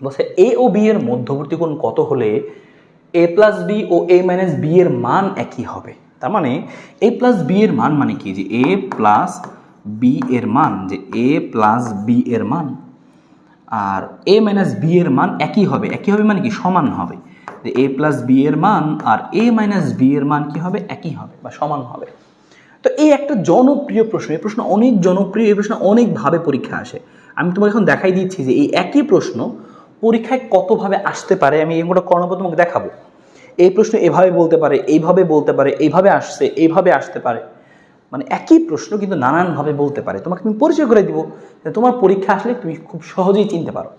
বলছে এ ও বি এর মধ্যবর্তী কোণ কত হলে এ প্লাস বি ও এ মাইনাস বি এর মান একই হবে? তার মানে এ প্লাস বি এর মান মানে কি? যে এ প্লাস বি এর মান, যে এ প্লাস বি এর মান, আর এ মাইনাস বি এর মান একই হবে। একই হবে মানে কি? সমান হবে। যে এ প্লাস বি এর মান আর এ মাইনাস বি এর মান কি হবে? একই হবে বা সমান হবে। তো এই একটা জনপ্রিয় প্রশ্ন, এই প্রশ্ন অনেক জনপ্রিয়, এই প্রশ্ন অনেকভাবে পরীক্ষা আসে। আমি তোমাকে এখন দেখাই দিচ্ছি যে এই একই প্রশ্ন পরীক্ষায় কতভাবে আসতে পারে, আমি এগুলো কর্ণপদ তোমাকে দেখাবো। এই প্রশ্ন এভাবে বলতে পারে, এইভাবে বলতে পারে, এইভাবে আসছে, এইভাবে আসতে পারে। মানে একই প্রশ্ন কিন্তু নানানভাবে বলতে পারে। তোমাকে আমি পরিচয় করে দিব তোমার পরীক্ষা আসলে তুমি খুব সহজেই চিনতে পারো।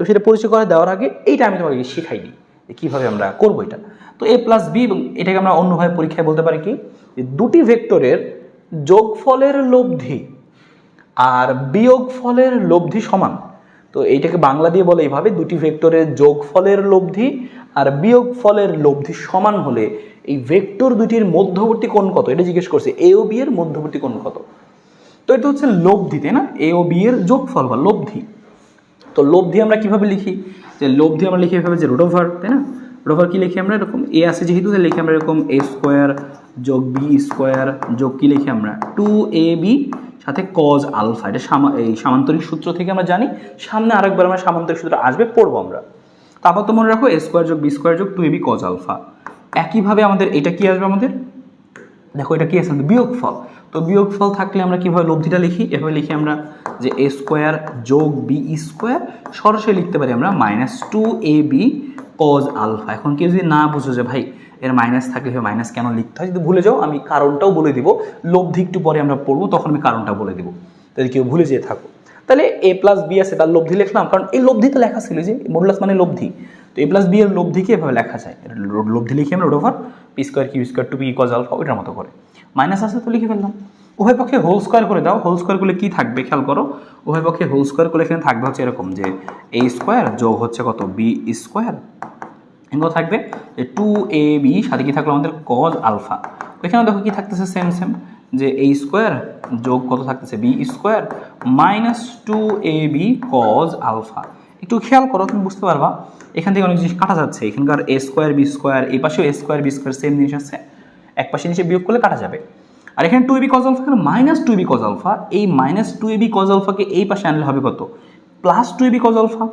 তো সেটা পরিচয় করে দেওয়ার আগে এইটা আমি তোমাকে শেখাই দিই যে কীভাবে আমরা করব এটা। তো এ প্লাস বি এবং এটাকে আমরা অন্যভাবে পরীক্ষায় বলতে পারি কি? যে দুটি ভেক্টরের যোগফলের লব্ধি আর বিয়োগফলের লব্ধি সমান। তো এইটাকে বাংলা দিয়ে বলে এইভাবে দুটি ভেক্টরের যোগফলের লব্ধি আর বিয়োগ ফলের লব্ধি সমান হলে এই ভেক্টর দুটির মধ্যবর্তী কোণ কত? এটা জিজ্ঞেস করছে এ ও বি এর মধ্যবর্তী কোণ কত? তো এটা হচ্ছে লব্ধি, তাই না? এ ও বি এর যোগফল বা লব্ধি। তো লব্ধি আমরা কীভাবে লিখি? যে লব্ধি আমরা লিখি এভাবে যে রুট ওভার তাই না? রুট ওভার কি লিখি আমরা এরকম? এ আছে যেহেতু লিখি আমরা এরকম এ স্কোয়ার যোগ বি স্কোয়ার যোগ কি লিখি আমরা? টু এ বি সাথে কজ আলফা এটা এই সামান্তরিক সূত্র থেকে আমরা জানি। সামনে আরেকবার আমরা সামান্তরিক সূত্র আসবে, পড়ব আমরা। তারপর তো মনে রাখো এ স্কোয়ার যোগ বি স্কোয়ার যোগ two A B cos alpha একইভাবে আমাদের এটা কি আসবে আমাদের? দেখো এটা কি আছে বিয়োগফল। তো বিয়োগফল থাকলে আমরা কীভাবে লব্ধিটা লিখি? এভাবে লিখি আমরা যে এ স্কোয়ার যোগ বি স্কোয়ার সরাসরি লিখতে পারি আমরা minus two A B cos alpha এখন কেউ যদি না বুঝো যে ভাই এর মাইনাস থাকলে মাইনাস কেন লিখতে হয়? যদি ভুলে যাও, আমি কারণটাও বলে দিব। লব্ধি একটু পরে আমরা পড়ব, তখন আমি কারণটা বলে দিব। যদি কেউ ভুলে যেয়ে থাকো। তাহলে এ প্লাস বি আছে, তার লব্ধি লিখলাম। কারণ এই লব্ধি তো লেখা ছিল যে মডুলাস মানে লব্ধি। তো এ প্লাস বি এর লব্ধিকে এভাবে লেখা যায়? লব্ধি লিখে আমরা root over P square Q square two P cos alpha ওইটার মতো করে। মাইনাস আছে তো লিখে ফেললাম। উভয় পক্ষে হোল স্কোয়ার করে দাও। হোল স্কোয়ার করলে কি থাকবে খেয়াল করো? উভয় পক্ষে হোল স্কোয়ার করলে এখানে থাকবে হচ্ছে এরকম যে এ স্কোয়ার যোগ হচ্ছে কত? বি স্কোয়ার এগুলো থাকবে। যে টু এ বি সাথে কি থাকল আমাদের কজ আলফা এখানে দেখো কি থাকতেছে সেম সেম যে এ স্কোয়ার যোগ কত থাকতেছে? B square minus two A B cos alpha একটু খেয়াল করো, তুমি বুঝতে পারবা? এখান থেকে অনেক জিনিস কাটা যাচ্ছে। এখানকার এ স্কোয়ার বি স্কোয়ার এই পাশেও A square B square same জিনিস আছে। এক পাশে নিচে বিয়োগ করলে কাটা যাবে। আর এখানে টু এবি কজ আলফা এখানে minus two AB cos alpha এই মাইনাস টু এবি কজ আলফাকে এই পাশে আনলে হবে কত? Plus two AB cos alpha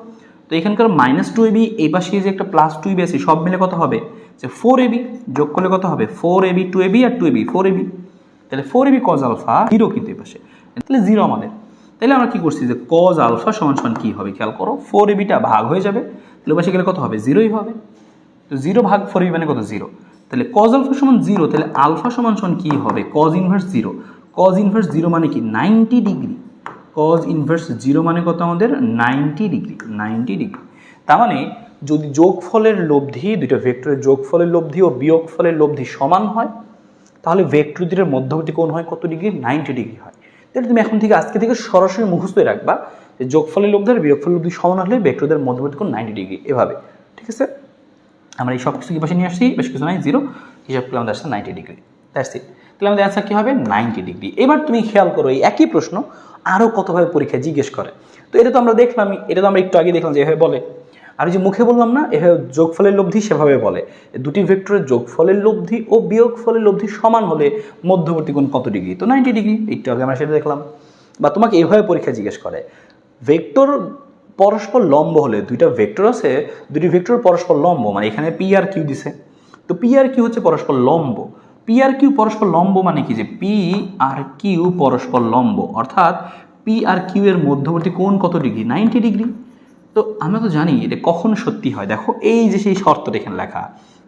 তো এখানকার মাইনাস টু এবি এই পাশে যে একটা প্লাস টু এবি আছে, সব মিলে কত হবে? যে ফোর এবি যোগ করলে কত হবে? ফোর এবি টু এবি আর টু এবি ফোর এবি তাহলে four AB cos alpha zero কিন্তু এই পাশে। তাহলে জিরো আমাদের। তাহলে আমরা কি করছি যে কজ আলফা সমান সমান কী হবে? খেয়াল করো ফোর এবিটা ভাগ হয়ে যাবে। তাহলে পাশে গেলে কত হবে? জিরোই হবে। তো জিরো ভাগ ফোর এবি মানে কত? জিরো তাহলে কজ আলফা সমান জিরো তাহলে আলফা সমান সমান কী হবে? Cos inverse zero cos inverse zero মানে কি? Ninety degree cos inverse zero মানে কত আমাদের? নাইনটি ডিগ্রি নাইনটি ডিগ্রি তার মানে যদি যোগফলের লব্ধি দুটো ভেক্টরের যোগফলের লব্ধি ও বিয়োগফলের লব্ধি সমান হয়, তাহলে ভেক্টর দুটোর মধ্যবর্তী কোণ হয় কত ডিগ্রি নাইনটি ডিগ্রি হয়। তাহলে তুমি এখন থেকে আজকে থেকে সরাসরি মুখস্থ রাখবা যে যোগফলের লব্ধি আর বিয়োগফলের লব্ধি সমান হলে ভেক্টরদের মধ্যবর্তী কোণ নাইনটি ডিগ্রি এভাবে। ঠিক আছে? আমরা এই সব কিছু কি পাশে নিয়ে আসছি? বেশ কিছু নাই জিরো হিসাব করলে আমাদের আসছে নাইনটি ডিগ্রি দ্যাটস ইট তাহলে আমাদের অ্যান্সার কী হবে? নাইনটি ডিগ্রি এবার তুমি খেয়াল করো, এই একই প্রশ্ন আরও কতভাবে পরীক্ষায় জিজ্ঞেস করে? তো এটা তো আমরা দেখলাম এটা তো আমরা একটু আগে দেখলাম যে এভাবে বলে। আর যে মুখে বললাম না, এভাবে যোগফলের লব্ধি সেভাবে বলে। দুটি ভেক্টরের যোগফলের লব্ধি ও বিয়োগফলের লব্ধি সমান হলে মধ্যবর্তী কোণ কত ডিগ্রি তো নাইনটি ডিগ্রি একটু আগে আমরা সেটা দেখলাম। বা তোমাকে এভাবে পরীক্ষা জিজ্ঞেস করে, ভেক্টর পরস্পর লম্ব হলে দুইটা ভেক্টর আছে, দুটি ভেক্টর পরস্পর লম্ব মানে এখানে পি আর কিউ দিছে। তো পি আর কিউ হচ্ছে পরস্পর লম্ব। পি আর কিউ পরস্পর লম্ব মানে কি? যে পি আর কিউ পরস্পর লম্ব। অর্থাৎ পি আর কিউ এর মধ্যবর্তী কোণ কত ডিগ্রি? Ninety degree. তো আমরা তো জানি এটা কখন সত্যি হয়। দেখো, এই যে সেই শর্তটা এখানে লেখা।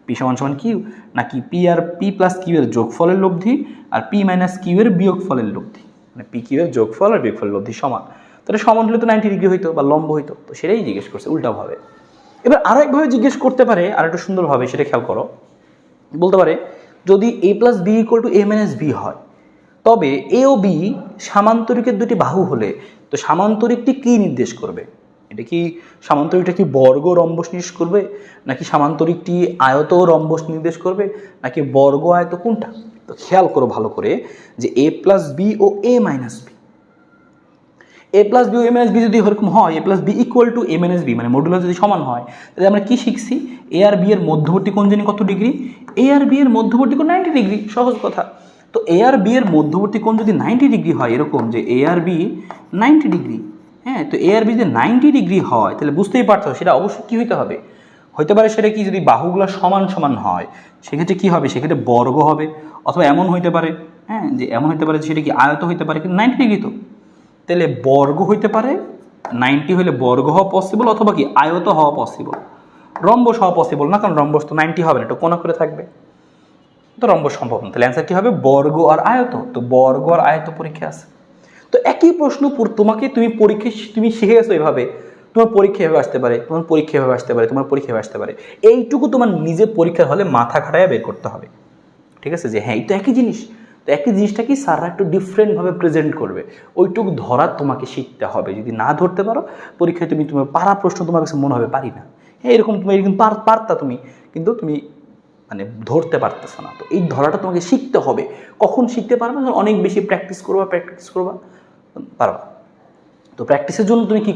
পি সমান সমান কিউ নাকি পি আর পি প্লাস কিউ এর যোগফলের লব্ধি আর পি মাইনাস কিউ এর বিয়োগফলের লব্ধি? মানে পি কিউ এর যোগফল আর বিয়োগফলের লব্ধি সমান। তাহলে সমান হলে তো নাইনটি ডিগ্রি হইতো বা লম্ব হইতো। তো সেটাই জিজ্ঞেস করছে, উল্টাভাবে। এবার আরও একভাবে জিজ্ঞেস করতে পারে আর একটু সুন্দরভাবে সেটা খেয়াল করো। বলতে পারে যদি A plus B equal to A minus B হয়, তবে এ ও বি সামান্তরিকের দুটি বাহু হলে তো সামান্তরিকটি কি নির্দেশ করবে? এটা কি সামান্তরিকটা কি বর্গ রম্বস নির্দেশ করবে, নাকি সামান্তরিকটি আয়ত রম্বস নির্দেশ করবে, নাকি বর্গ আয়ত কোনটা? তো খেয়াল করো ভালো করে যে A plus B O A minus B A plus B M S B যদি এরকম হয় A plus B equal to M N S B মানে মডুলার যদি সমান হয়, তাহলে আমরা কি শিখছি? এ আর বি এর মধ্যবর্তী কোণ জানি কত ডিগ্রি? এ আর বি এর মধ্যবর্তী কোণ নাইনটি ডিগ্রি, সহজ কথা। তো এ আর বি এর মধ্যবর্তী কোণ যদি নাইনটি ডিগ্রি হয়, এরকম যে এ আর বি নাইনটি ডিগ্রি হ্যাঁ তো এ আর বি যদি নাইনটি ডিগ্রি হয়, তাহলে বুঝতেই পারছ, সেটা অবশ্যই কী হইতে হবে? হতে পারে সেটা কি, যদি বাহুগুলো সমান সমান হয়, সেক্ষেত্রে কি হবে? সেক্ষেত্রে বর্গ হবে, অথবা এমন হইতে পারে হ্যাঁ যে এমন হইতে পারে সেটা কি আয়ত হইতে পারে, কিন্তু নাইনটি ডিগ্রি তো। তাহলে বর্গ হইতে পারে, নাইনটি হলে বর্গ হওয়া পসিবল অথবা কি, আয়ত হওয়া পসিবল রম্বস হওয়া পসিবল না, কারণ রম্বস তো নাইনটি হবে না, এটা কোনা করে থাকবে। তো রম্বস সম্ভব না, তাহলে অ্যান্সার কি হবে? বর্গ আর আয়ত, তো বর্গ আর আয়ত পরীক্ষা আছে। তো একই প্রশ্ন তোমাকে তুমি পরীক্ষা, তুমি শিখে গেছো এভাবে, তোমার পরীক্ষা এভাবে আসতে পারে, তোমার পরীক্ষা এভাবে আসতে পারে, তোমার পরীক্ষা এভাবে আসতে পারে। এইটুকু তোমার নিজে পরীক্ষার হলে মাথা খাটায় বের করতে হবে। ঠিক আছে? যে হ্যাঁ এই তো একই জিনিস। তো একই জিনিসটা কি স্যাররা একটু ডিফারেন্টভাবে প্রেজেন্ট করবে? ওইটুকু ধরা তোমাকে শিখতে হবে। যদি না ধরতে পারো, পরীক্ষায় তুমি তোমার পারা প্রশ্ন তোমার কাছে মনে হবে, পারি না। হ্যাঁ এরকম তুমি এরকম পারতা তুমি, কিন্তু তুমি মানে ধরতে পারতেছো না। তো এই ধরাটা তোমাকে শিখতে হবে। কখন শিখতে পারবে? অনেক বেশি প্র্যাকটিস করবা প্র্যাকটিস করবা, পারবা। তো প্র্যাকটিসের জন্য তুমি কি